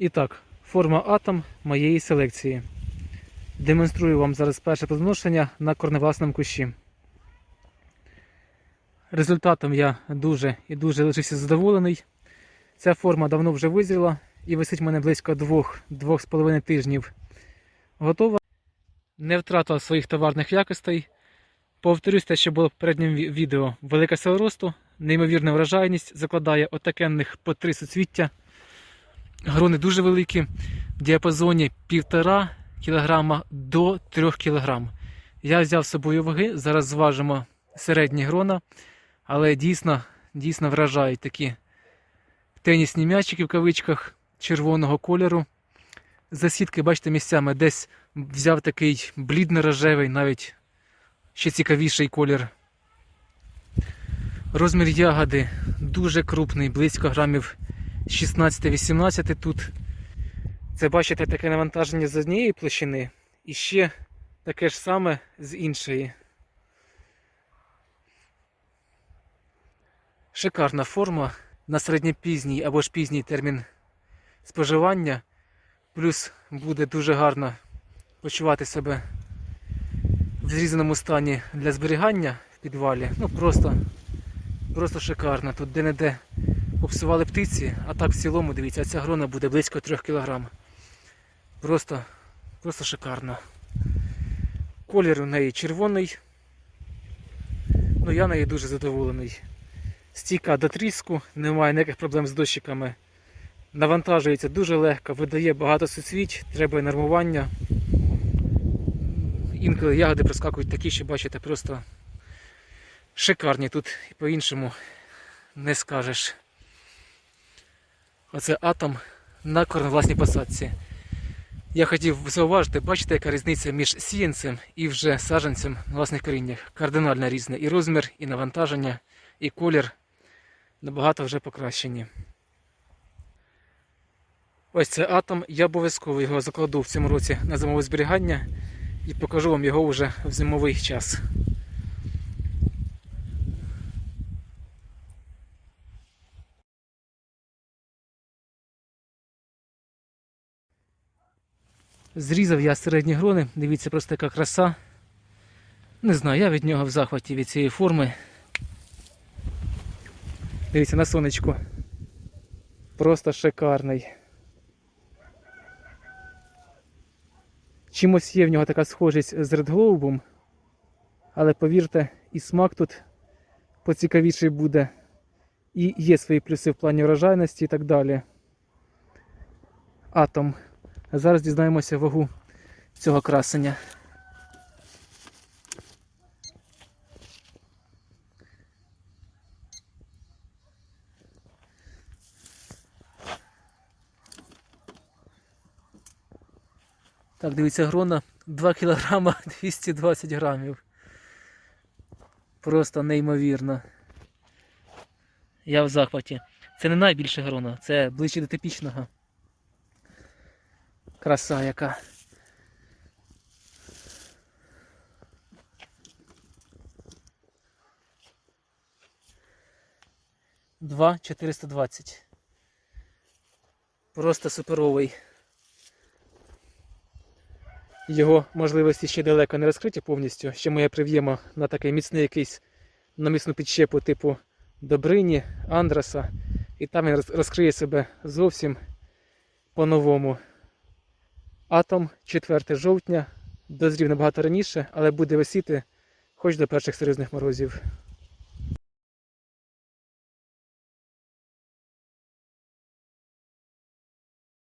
І так, форма атом моєї селекції. Демонструю вам зараз перше плодоношення на корневласному кущі. Результатом я дуже і дуже лишився задоволений. Ця форма давно вже визріла і висить в мене близько 2-2,5 тижнів. Готова. Не втратила своїх товарних якостей. Повторюсь те, що було в попередньому відео. Велика сила росту, неймовірна вражайність, закладає отакенних по три суцвіття. Грони дуже великі, в діапазоні 1,5 кг до 3 кг. Я взяв з собою ваги, зараз зважимо середні грона, але дійсно, дійсно вражають такі тенісні м'ячики в кавичках червоного кольору. Засідки, бачите, місцями десь взяв такий блідно-рожевий, навіть ще цікавіший колір. Розмір ягоди дуже крупний, близько грамів 16-18 тут. Це бачите таке навантаження з однієї площини і ще таке ж саме з іншої. Шикарна форма на середньопізній або ж пізній термін споживання. Плюс буде дуже гарно почувати себе в зрізаному стані для зберігання в підвалі. Ну просто, просто шикарно. Тут де-не-де попсували птиці, а так в цілому, дивіться, ця грона буде близько 3 кг. Просто, просто шикарно. Колір у неї червоний. Ну я нею дуже задоволений. Стійка до тріску, немає ніяких проблем з дощиками. Навантажується дуже легко, видає багато суцвіть, треба нормування. Інколи ягоди проскакують такі, що бачите, просто шикарні тут і по-іншому не скажеш. Оце атом на корневласній посадці. Я хотів зауважити, бачите, яка різниця між сіянцем і вже саджанцем на власних коріннях. Кардинально різне. І розмір, і навантаження, і колір набагато вже покращені. Ось це атом. Я обов'язково його закладу в цьому році на зимове зберігання і покажу вам його вже в зимовий час. Зрізав я середні грони, дивіться, просто яка краса. Не знаю, я від нього в захваті від цієї форми. Дивіться на сонечку. Просто шикарний. Чимось є в нього така схожість з Globe, але повірте, і смак тут поцікавіший буде. І є свої плюси в плані врожайності і так далі. Атом. Зараз дізнаємося вагу цього красення. Так, дивіться, грона 2 кг 220 грамів. Просто неймовірно. Я в захваті. Це не найбільше грона, це ближче до типічного. Краса яка. Два 420. Просто суперовий. Його можливості ще далеко не розкриті повністю. Ще моя прив'єма на такий міцний якийсь на міцну підщепу типу Добрині, Андраса. І там він розкриє себе зовсім по-новому. Атом 4 жовтня дозрів набагато раніше, але буде висіти хоч до перших серйозних морозів.